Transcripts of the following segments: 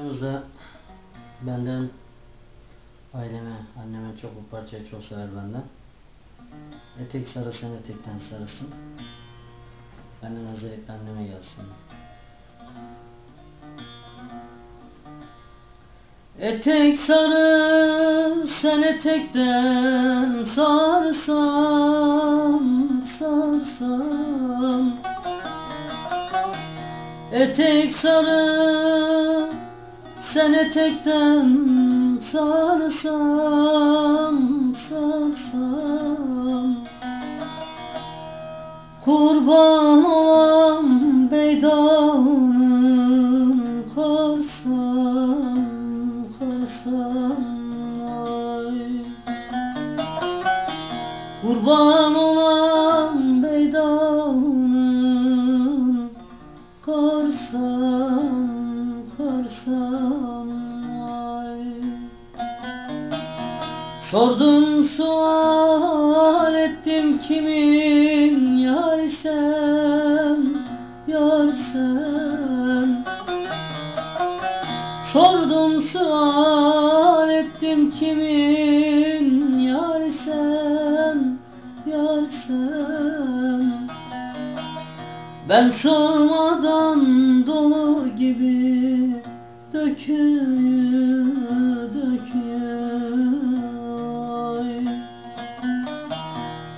Videomuzda benden aileme, anneme çok bu parçayı çok sever benden. Etek sarısın etekten sarısın. Benden özellikle anneme gelsin. Etek sarı sen etekten sarsam sarsam Etek sarı sen etekten sarsam sarsam Kurban olam beydanın karsam karsam ay Kurban olam beydanın karsam karsam ay. Sordum sual ettim kimin yarsem yarsem Sordum sual ettim kimin yarsem yarsem Ben sormadan dolu gibi döküyor ay.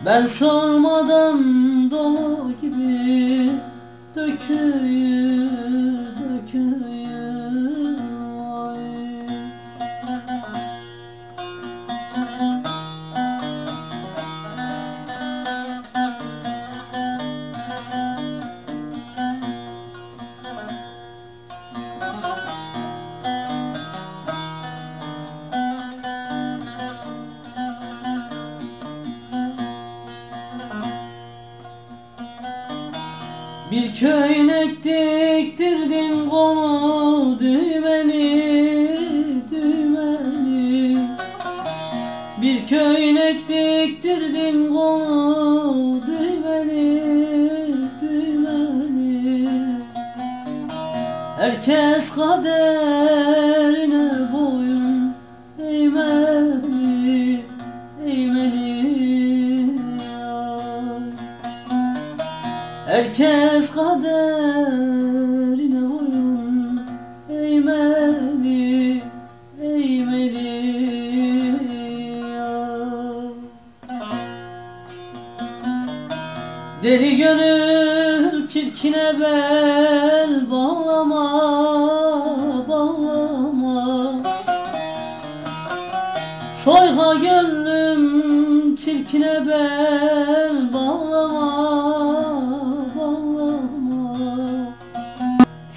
Ben sormadan dolu gibi döküyor Bir köynek diktirdim kolu düğmeni düğmeni Bir köynek diktirdim kolu düğmeni düğmeni Herkes kaderine Herkes kaderine boyun eğmeli, eğmeli ya. Deli gönül çirkine bel bağlama, bağlama. Soyha gönlüm çirkine bel bağlama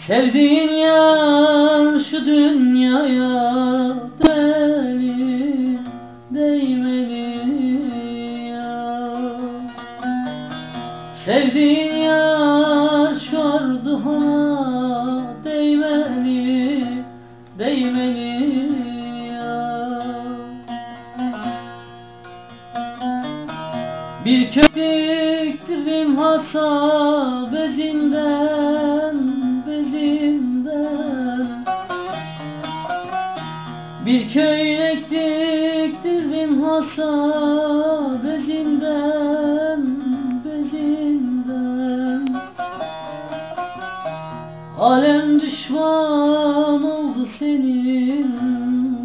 Sevdiğin yar şu dünyaya değmeli, değmeli ya Sevdiğin yar şu ardına değmeli, değmeli ya Bir kök diktirdim hasa bezinden hasa bezinden, bezinden Alem düşman oldu senin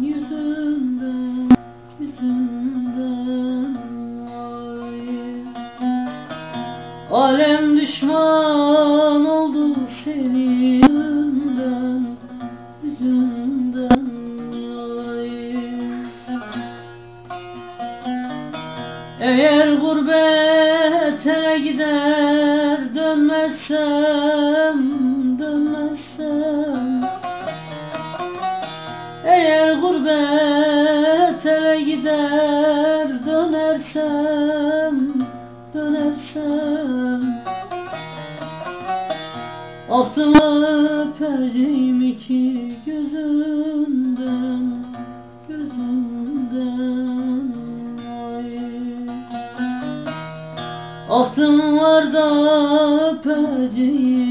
yüzünden, yüzünden ay. Alem düşman oldu senin Eğer gurbete gider dönmezsem, dönmezsem. Eğer gurbet ele gider dönersem, dönersem. Aklımı öperceyim iki gözünden, Aklım var da öpeceğim